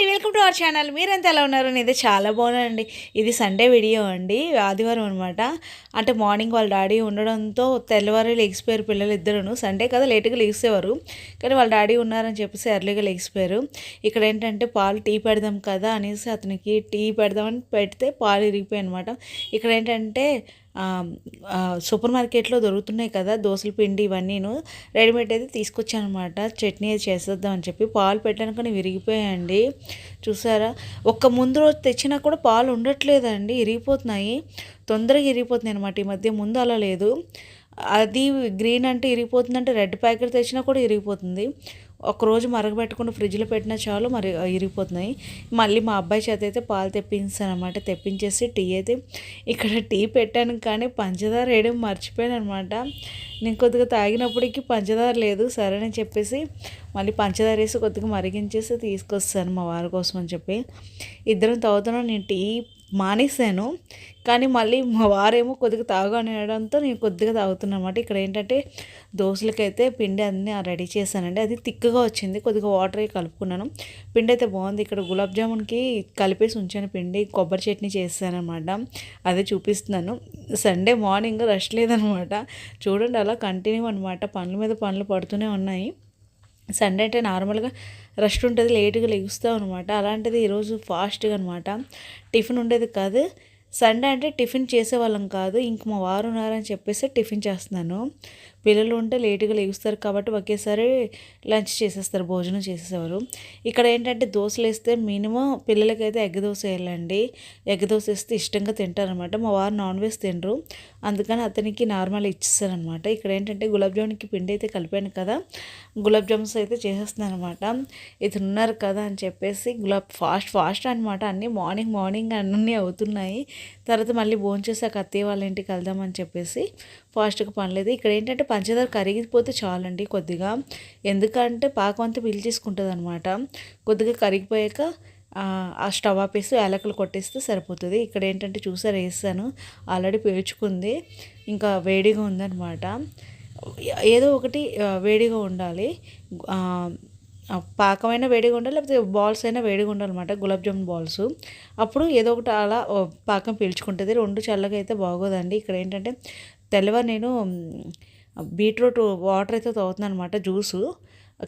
అండి welcome to our channel. మీరెంత ఎలా ఉన్నారు ఇది చాలా బాగున్నానండి. ఇది సండే వీడియో అండి ఆదివారం అనమాట అంటే మార్నింగ్ వాళ్ళ డాడీ ఉండడంతో తెల్లవారు లెగిసిపోయారు పిల్లలు ఇద్దరును. సండే కదా లేట్గా లెగిసేవారు కానీ వాళ్ళ డాడీ ఉన్నారని చెప్పేసి ఎర్లీగా లెగిసిపోయారు ఇక్కడ ఏంటంటే పాలు టీ పెడదాం కదా అనేసి అతనికి టీ పెడదామని పెడితే పాలు ఇరిగిపోయాయి అనమాట ఇక్కడ ఏంటంటే సూపర్ మార్కెట్లో దొరుకుతున్నాయి కదా దోశల పిండి ఇవన్నీను. రెడీమేడ్ అయితే తీసుకొచ్చాను అనమాట చట్నీ అది చేసేద్దాం అని చెప్పి పాలు పెట్టాను కానీ విరిగిపోయాయండి. చూసారా? ఒక్క ముందు రోజు తెచ్చినా కూడా పాలు ఉండట్లేదండి ఇరిగిపోతున్నాయి. తొందరగా ఇరిగిపోతున్నాయి అనమాట ఈ మధ్య ముందు అలా లేదు. అది గ్రీన్ అంటే ఇరిగిపోతుందంటే రెడ్ ప్యాకెట్ తెచ్చినా కూడా ఇరిగిపోతుంది. ఒకరోజు మరగబెట్టకుండా ఫ్రిడ్జ్లో పెట్టినా చాలు మరి ఇరిగిపోతున్నాయి. మళ్ళీ మా అబ్బాయి చేత అయితే పాలు తెప్పించాను అనమాట తెప్పించేసి టీ అయితే ఇక్కడ టీ పెట్టాను కానీ పంచదార వేయడం మర్చిపోయాను అనమాట నేను కొద్దిగా తాగినప్పటికీ పంచదార లేదు సరే అని చెప్పేసి మళ్ళీ పంచదార వేసి కొద్దిగా మరిగించేసి తీసుకొస్తాను మా వారి కోసం అని చెప్పి. ఇద్దరం తాగుతున్నాం నేను టీ మానేశాను. కానీ మళ్ళీ మా వారేమో కొద్దిగా తాగు అనడంతో నేను కొద్దిగా తాగుతున్నాను అనమాట ఇక్కడ ఏంటంటే దోశలకైతే పిండి అన్నీ రెడీ చేశానండి. అది తిక్కగా వచ్చింది. కొద్దిగా వాటర్ కలుపుకున్నాను. పిండి అయితే బాగుంది. ఇక్కడ గులాబ్ జామున్కి కలిపేసి ఉంచాను పిండి. కొబ్బరి చట్నీ చేశాను అనమాట అదే చూపిస్తున్నాను. సండే మార్నింగ్ రష్ లేదనమాట చూడండి అలా కంటిన్యూ అనమాట పనుల మీద పనులు పడుతూనే ఉన్నాయి. సండే అంటే నార్మల్గా రెస్ట్ ఉంటుంది లేటుగా లెగుస్తాం అనమాట అలాంటిది ఈరోజు ఫాస్ట్గా అనమాట టిఫిన్ ఉండేది కాదు. సండే అంటే టిఫిన్ చేసేవాళ్ళం కాదు. ఇంక మా వారు ఉన్నారని చెప్పేసి టిఫిన్ చేస్తున్నాను. పిల్లలు ఉంటే లేటుగా లేగుస్తారు కాబట్టి ఒకేసారి లంచ్ చేసేస్తారు భోజనం చేసేసేవారు. ఇక్కడ ఏంటంటే దోశలు వేస్తే మినిమం పిల్లలకైతే ఎగ్ దోశ వేయాలండి. ఎగ్ దోశ వేస్తే ఇష్టంగా తింటారనమాట మా వారు నాన్ వెజ్ తినరు. అందుకని అతనికి నార్మల్ ఇచ్చేస్తారనమాట ఇక్కడ ఏంటంటే గులాబ్ జామున్కి పిండి అయితే కలిపాను కదా గులాబ్ జామున్స్ అయితే చేసేస్తున్నాను అనమాట ఇది ఉన్నారు కదా అని చెప్పేసి గులాబ్ ఫాస్ట్ ఫాస్ట్ అనమాట అన్నీ మార్నింగ్ మార్నింగ్ అన్నీ అవుతున్నాయి. తర్వాత మళ్ళీ భోంచేసాక అత్తయ్య వాళ్ళ ఇంటికి వెళ్దామని చెప్పేసి ఫాస్ట్గా పనిలేదు. ఇక్కడ ఏంటంటే పంచదార కరిగిపోతే చాలండి కొద్దిగా. ఎందుకంటే పాకం అంతా పీల్చేసుకుంటుంది అనమాట కొద్దిగా కరిగిపోయాక ఆ స్టవ్ ఆపేసి ఏలకలు కొట్టేస్తే సరిపోతుంది. ఇక్కడ ఏంటంటే చూసారు వేసాను. ఆల్రెడీ పేర్చుకుంది. ఇంకా వేడిగా ఉందన్నమాట. ఏదో ఒకటి వేడిగా ఉండాలి. పాకమైనా వేడిగా ఉండాలి లేకపోతే బాల్స్ అయినా వేడిగా ఉండాలన్నమాట గులాబ్ జామున్ బాల్స్. అప్పుడు ఏదో ఒకటి అలా పాకం పీల్చుకుంటుంది. రెండు చల్లగా అయితే బాగోదండి. ఇక్కడ ఏంటంటే తెల్లవారు నేను బీట్రూట్ వాటర్ అయితే తాగుతున్నాను అనమాట జ్యూసు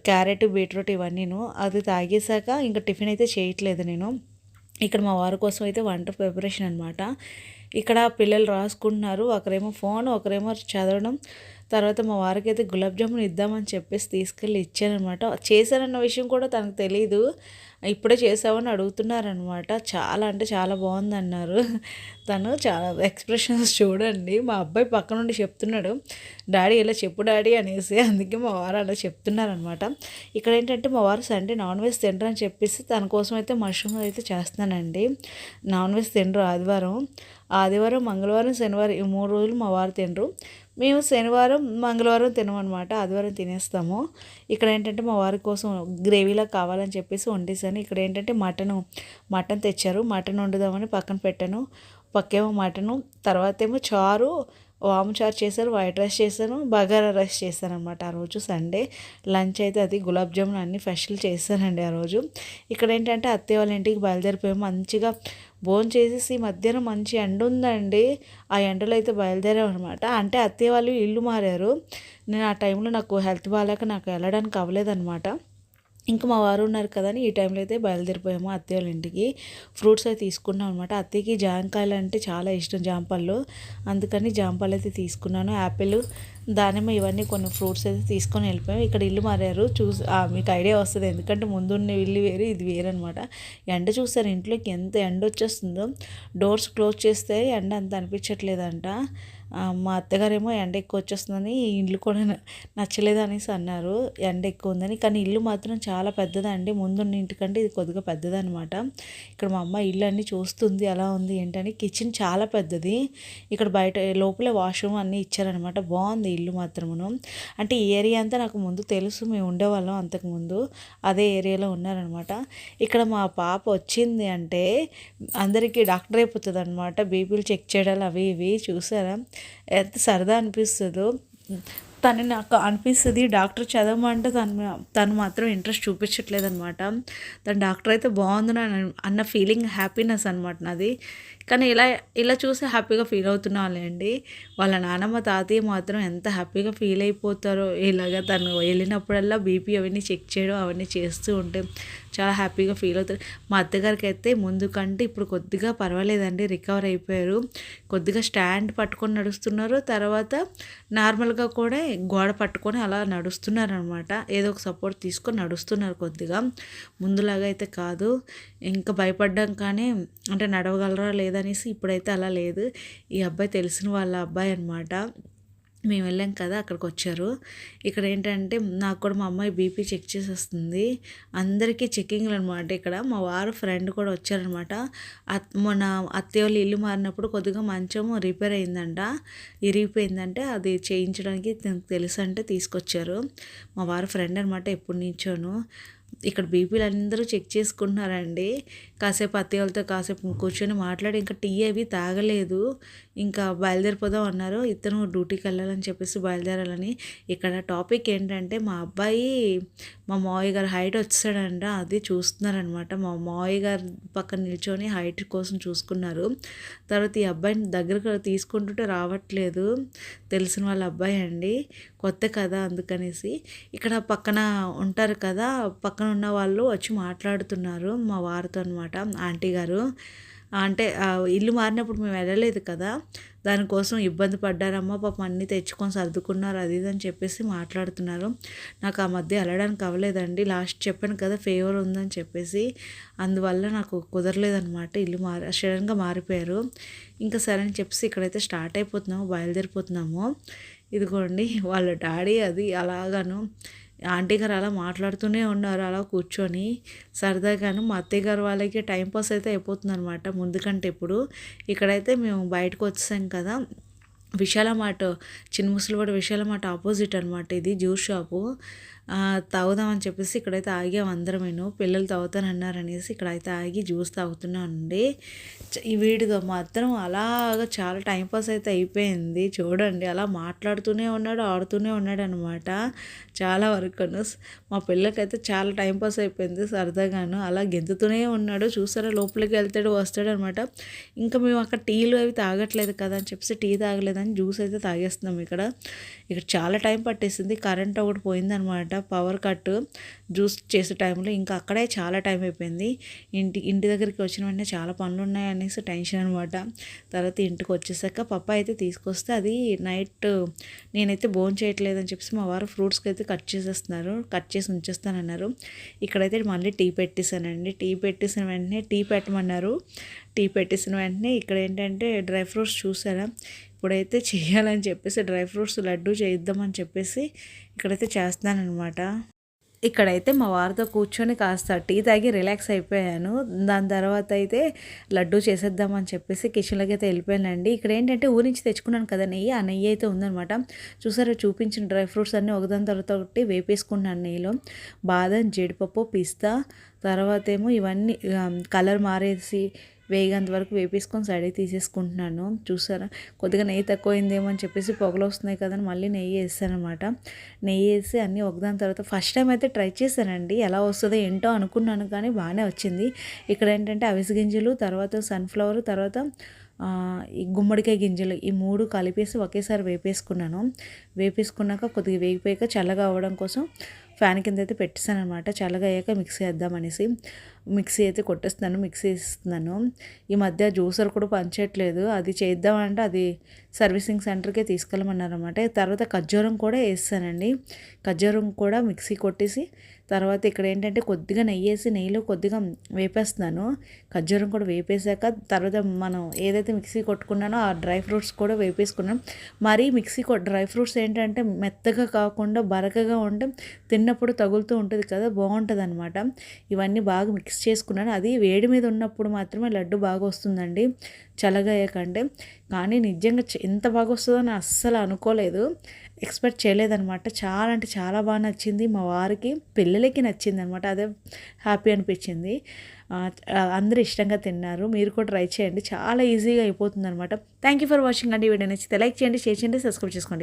క్యారెట్ బీట్రూట్ ఇవన్నీను. అది తాగేసాక ఇంకా టిఫిన్ అయితే చేయట్లేదు నేను. ఇక్కడ మా వారి కోసం అయితే వంట ప్రిపరేషన్ అనమాట ఇక్కడ పిల్లలు రాసుకుంటున్నారు. ఒకరేమో ఫోన్ ఒకరేమో చదవడం. తర్వాత మా వారికి అయితే గులాబ్ జామున్ ఇద్దామని చెప్పేసి తీసుకెళ్ళి ఇచ్చానమాట చేశానన్న విషయం కూడా తనకు తెలియదు ఇప్పుడే చేసావని అడుగుతున్నారనమాట. చాలా అంటే చాలా బాగుంది అన్నారు తను చాలా ఎక్స్ప్రెషన్స్ చూడండి. మా అబ్బాయి పక్క నుండి చెప్తున్నాడు. డాడీ ఇలా చెప్పు డాడీ అనేసి. అందుకే మా వారు అలా చెప్తున్నారనమాట. ఇక్కడ ఏంటంటే మా వారు సండే నాన్ వెజ్ తినరని చెప్పేసి తన కోసం అయితే మష్రూమ్ అయితే చేస్తానండి నాన్ వెజ్ తినరు ఆదివారం. ఆదివారం మంగళవారం శనివారం ఈ మూడు రోజులు మా వారు తినరు. మేము శనివారం మంగళవారం తినమన్నమాట. ఆదివారం తినేస్తాము. ఇక్కడ ఏంటంటే మా వారి కోసం గ్రేవీలా కావాలని చెప్పేసి వండేసాను ఇక్కడ ఏంటంటే మటను మటన్ తెచ్చారు. మటన్ వండుదామని పక్కన పెట్టాను. పక్కేమో మటను తర్వాత ఏమో చారు వాముచారు చేశారు వైట్ రైస్ చేశాను బగారా రైస్ చేశాను అనమాట ఆ రోజు సండే. లంచ్ అయితే అది గులాబ్ జామున్ అన్ని ఫెషల్ చేశానండి ఆ రోజు. ఇక్కడ ఏంటంటే అత్తయ్య వాళ్ళ ఇంటికి బయలుదేరిపోయాము మంచిగా భోజనం చేసేసి మధ్యాహ్నం మంచి ఎండ ఉందండి. ఆ ఎండలో అయితే బయలుదేరాం అనమాట అంటే అత్తయ్య వాళ్ళు ఇల్లు మారారు. నేను ఆ టైంలో నాకు హెల్త్ బాగాలేక నాకు వెళ్ళడానికి అవ్వలేదన్నమాట. ఇంకా మా వారు ఉన్నారు కదా అని ఈ టైంలో అయితే బయలుదేరిపోయాము అత్తయ్య వాళ్ళ ఇంటికి. ఫ్రూట్స్ అయితే తీసుకున్నాం అనమాట అత్తయ్యకి జాంకాయలు అంటే చాలా ఇష్టం జాంపళ్ళు. అందుకని జాంపళ్ళు అయితే తీసుకున్నాను. యాపిల్ దానిమ్మ ఇవన్నీ కొన్ని ఫ్రూట్స్ అయితే తీసుకొని వెళ్ళిపోయాం. ఇక్కడ ఇల్లు మారారు. చూసి మీకు ఐడియా వస్తుంది. ఎందుకంటే ముందున్న ఇల్లు వేరు ఇది వేరు అనమాట ఎండ చూసారు ఇంట్లోకి ఎంత ఎండ వచ్చేస్తుందో. డోర్స్ క్లోజ్ చేస్తే ఎండ అంత అనిపించట్లేదంట. మా అత్తగారేమో ఎండ ఎక్కువ వచ్చేస్తుందని ఇల్లు కూడా నచ్చలేదు అనేసి అన్నారు. ఎండ ఎక్కువ ఉందని. కానీ ఇల్లు మాత్రం చాలా పెద్దదండి. ముందున్న ఇంటికంటే ఇది కొద్దిగా పెద్దదనమాట ఇక్కడ మా అమ్మ ఇల్లు అన్నీ చూస్తుంది ఎలా ఉంది ఏంటని. కిచెన్ చాలా పెద్దది. ఇక్కడ బయట లోపలే వాష్రూమ్ అన్నీ ఇచ్చారనమాట బాగుంది. ఇల్లు మాత్రమును. అంటే ఈ ఏరియా అంతా నాకు ముందు తెలుసు మేము ఉండేవాళ్ళం అంతకుముందు. అదే ఏరియాలో ఉన్నారనమాట. ఇక్కడ మా పాప వచ్చింది అంటే అందరికీ డాక్టర్ అయిపోతుంది అనమాట బీపీలు చెక్ చేయడాలు అవి ఇవి చూసారా? ఎంత సరదా అనిపిస్తుందో. తను నాకు అనిపిస్తుంది డాక్టర్ చదవమంటే తను తను మాత్రం ఇంట్రెస్ట్ చూపించట్లేదు అనమాట తను డాక్టర్ అయితే బాగుంది అన్న ఫీలింగ్ హ్యాపీనెస్ అనమాట నాది. కానీ ఇలా ఇలా చూసి హ్యాపీగా ఫీల్ అవుతున్నానులేండి వాళ్ళ నాన్నమ్మ తాతయ్య మాత్రం ఎంత హ్యాపీగా ఫీల్ అయిపోతారో ఇలాగ తను వెళ్ళినప్పుడల్లా బీపీ అవన్నీ చెక్ చేయడం అవన్నీ చేస్తూ ఉంటే చాలా హ్యాపీగా ఫీల్ అవుతారు. మా అత్తగారికి అయితే ముందు కంటే ఇప్పుడు కొద్దిగా పర్వాలేదండి రికవర్ అయిపోయారు. కొద్దిగా స్టాండ్ పట్టుకొని నడుస్తున్నారు. తర్వాత నార్మల్గా కూడా గోడ పట్టుకొని అలా నడుస్తున్నారు అనమాట ఏదో ఒక సపోర్ట్ తీసుకొని నడుస్తున్నారు కొద్దిగా. ముందులాగా అయితే కాదు. ఇంకా భయపడ్డాం కానీ అంటే నడవగలరా లేదనేసి ఇప్పుడైతే అలా లేదు. ఈ అబ్బాయి తెలిసిన వాళ్ళ అబ్బాయి అనమాట మేము వెళ్ళాం కదా అక్కడికి వచ్చారు ఇక్కడ ఏంటంటే నాకు కూడా మా అమ్మాయి బీపీ చెక్ చేసేస్తుంది. అందరికీ చెక్కింగ్లు అనమాట ఇక్కడ. మా వారు ఫ్రెండ్ కూడా వచ్చారనమాట మొన్న అత్తయ్య వాళ్ళు ఇల్లు మారినప్పుడు కొద్దిగా మంచం రిపేర్ అయిందంట. ఇరిగిపోయిందంటే అది చేయించడానికి తెలుసు అంటే తీసుకొచ్చారు. మా వారు ఫ్రెండ్ అనమాట ఎప్పుడు నుంచోను. ఇక్కడ బీపీలు అందరూ చెక్ చేసుకుంటున్నారండి. కాసేపు అత్తయ్యలతో వాళ్ళతో కాసేపు కూర్చొని మాట్లాడి ఇంకా టీ అవి తాగలేదు. ఇంకా బయలుదేరిపోదాం అన్నారు. ఇతను డ్యూటీకి వెళ్ళాలని చెప్పేసి బయలుదేరాలని. ఇక్కడ టాపిక్ ఏంటంటే మా అబ్బాయి మా మావయ్య గారు హైట్ వచ్చాడంట. అది చూస్తున్నారనమాట మా మావయ్య గారు పక్కన నిల్చొని హైట్ కోసం చూసుకున్నారు. తర్వాత ఈ అబ్బాయిని దగ్గరకు తీసుకుంటుంటే రావట్లేదు. తెలిసిన వాళ్ళ అబ్బాయి అండి. కొత్త కదా అందుకనేసి. ఇక్కడ పక్కన ఉంటారు కదా పక్కన ఉన్న వాళ్ళు వచ్చి మాట్లాడుతున్నారు మా వారితో అనమాట ఆంటీ గారు. అంటే ఇల్లు మారినప్పుడు మేము వెళ్ళలేదు కదా. దానికోసం ఇబ్బంది పడ్డారమ్మా పాపం అన్నీ తెచ్చుకొని సర్దుకున్నారు అది ఇది అని చెప్పేసి మాట్లాడుతున్నారు. నాకు ఆ మధ్య వెళ్ళడానికి అవ్వలేదండి. లాస్ట్ చెప్పాను కదా ఫేవర్ ఉందని చెప్పేసి. అందువల్ల నాకు కుదరలేదనమాట ఇల్లు మారి సడన్గా మారిపోయారు. ఇంకా సరే అని చెప్పేసి ఇక్కడైతే స్టార్ట్ అయిపోతున్నాము బయలుదేరిపోతున్నాము. ఇదిగోండి వాళ్ళ డాడీ అది అలాగాను. ఆంటీ గారు అలా మాట్లాడుతూనే ఉన్నారు అలా కూర్చొని. సరదాగాను మా అత్తయ్య గారు వాళ్ళకి టైంపాస్ అయితే అయిపోతుంది అనమాట ముందుకంటే ఇప్పుడు ఇక్కడైతే మేము బయటకు వచ్చేసాం కదా. విశాల మాట చిన్న ముసలివాడు విశాల మాట ఆపోజిట్ అనమాట ఇది జ్యూస్ షాపు. తాగుదామని చెప్పేసి ఇక్కడైతే ఆగాం అందరమేను పిల్లలు తాగుతానన్నారనేసి ఇక్కడైతే ఆగి జ్యూస్ తాగుతున్నానండి. ఈ వీడిగా మాత్రం అలాగా చాలా టైంపాస్ అయితే అయిపోయింది. చూడండి అలా మాట్లాడుతూనే ఉన్నాడు ఆడుతూనే ఉన్నాడు అనమాట చాలా వరకు మా పిల్లకైతే చాలా టైంపాస్ అయిపోయింది సరదాగాను. అలా గెంతుతూనే ఉన్నాడు. చూసారా లోపలికి వెళ్తాడు వస్తాడు అనమాట ఇంకా మేము అక్కడ టీలు అవి తాగట్లేదు కదా అని చెప్పేసి టీ తాగలేదని జ్యూస్ అయితే తాగేస్తున్నాం ఇక్కడ. ఇక్కడ చాలా టైం పట్టేసింది కరెంట్ ఒకటి పోయిందనమాట. పవర్ కట్ జ్యూస్ చేసే టైంలో ఇంకా అక్కడే చాలా టైం అయిపోయింది. ఇంటి ఇంటి దగ్గరికి వచ్చిన వెంటనే చాలా పనులు ఉన్నాయి అనేసి టెన్షన్ అనమాట తర్వాత ఇంటికి వచ్చేసాక పప్ప అయితే తీసుకొస్తే అది నైట్ నేనైతే బోన్ చేయట్లేదని చెప్పేసి మా వారు ఫ్రూట్స్కి అయితే కట్ చేసేస్తున్నారు. కట్ చేసి ఉంచేస్తానన్నారు. ఇక్కడైతే మళ్ళీ టీ పెట్టేశానండి. టీ పెట్టేసిన వెంటనే టీ పెట్టమన్నారు. టీ పెట్టేసిన వెంటనే ఇక్కడ ఏంటంటే డ్రై ఫ్రూట్స్ చూసారా? ఇప్పుడైతే చేయాలని చెప్పేసి డ్రై ఫ్రూట్స్ లడ్డు చేద్దామని చెప్పేసి ఇక్కడైతే చేస్తానమాట ఇక్కడైతే మా వారితో కూర్చొని కాస్త టీ తాగి రిలాక్స్ అయిపోయాను. దాని తర్వాత అయితే లడ్డు చేసేద్దామని చెప్పేసి కిచెన్లోకి అయితే వెళ్ళిపోయానండి. ఇక్కడ ఏంటంటే ఊరి నుంచి తెచ్చుకున్నాను కదా నెయ్యి ఆ నెయ్యి అయితే ఉందనమాట చూసారా చూపించిన డ్రై ఫ్రూట్స్ అన్నీ ఒకదాని తర్వాత ఒకటి వేపేసుకున్నాను నెయ్యిలో బాదం జీడిపప్పు పిస్తా తర్వాత ఏమో ఇవన్నీ కలర్ మారేసి వేగంత వరకు వేపేసుకొని సైడ్కి తీసేసుకుంటున్నాను. చూసారా? కొద్దిగా నెయ్యి తక్కువైందేమో అని చెప్పేసి పొగలు వస్తున్నాయి కదని మళ్ళీ నెయ్యి వేస్తాను అనమాట నెయ్యి వేసి అన్నీ ఒకదాని తర్వాత ఫస్ట్ టైం అయితే ట్రై చేశానండి. ఎలా వస్తుందో ఏంటో అనుకున్నాను కానీ బాగానే వచ్చింది. ఇక్కడ ఏంటంటే అవిసి గింజలు తర్వాత సన్ఫ్లవర్ తర్వాత ఈ గుమ్మడికాయ గింజలు ఈ మూడు కలిపేసి ఒకేసారి వేపేసుకున్నాను. వేపేసుకున్నాక కొద్దిగా వేగిపోయాక చల్లగా అవ్వడం కోసం ఫ్యాన్ కింద అయితే పెట్టేసాను అనమాట చల్లగా అయ్యాక మిక్సీ వేద్దామనేసి మిక్సీ అయితే కొట్టేస్తున్నాను మిక్సీ వేస్తున్నాను. ఈ మధ్య జ్యూసర్ కూడా పనిచేయట్లేదు. అది చేద్దామంటే అది సర్వీసింగ్ సెంటర్కే తీసుకెళ్ళమన్నారు అనమాట తర్వాత ఖర్జూరం కూడా వేస్తానండి ఖర్జూరం కూడా మిక్సీ కొట్టేసి తర్వాత ఇక్కడ ఏంటంటే కొద్దిగా నెయ్యి వేసి నెయ్యిలో కొద్దిగా వేపేస్తున్నాను. ఖర్జూరం కూడా వేపేసాక తర్వాత మనం ఏదైతే మిక్సీ కొట్టుకున్నానో ఆ డ్రై ఫ్రూట్స్ కూడా వేపేసుకున్నాం. మరీ మిక్సీ డ్రై ఫ్రూట్స్ ఏంటంటే మెత్తగా కాకుండా బరకగా ఉంటే తిన్నప్పుడు తగులుతూ ఉంటుంది కదా బాగుంటుంది అనమాట ఇవన్నీ బాగా మిక్స్ చేసుకున్నాను. అది వేడి మీద ఉన్నప్పుడు మాత్రమే లడ్డు బాగా వస్తుందండి చల్లగయ్యాకంటే కానీ నిజంగా ఎంత బాగా వస్తుందో అని అస్సలు అనుకోలేదు. ఎక్స్పెక్ట్ చేయలేదనమాట చాలా అంటే చాలా బాగా నచ్చింది. మా వారికి పిల్లలకి నచ్చింది అనమాట అదే హ్యాపీ అనిపించింది. అందరూ ఇష్టంగా తిన్నారు. మీరు కూడా ట్రై చేయండి. చాలా ఈజీగా అయిపోతుంది అనమాట థ్యాంక్ యూ ఫర్ వాచింగ్ అండి వీడియో నచ్చితే లైక్ చేయండి షేర్ చేయండి సబ్స్క్రైబ్ చేసుకోండి.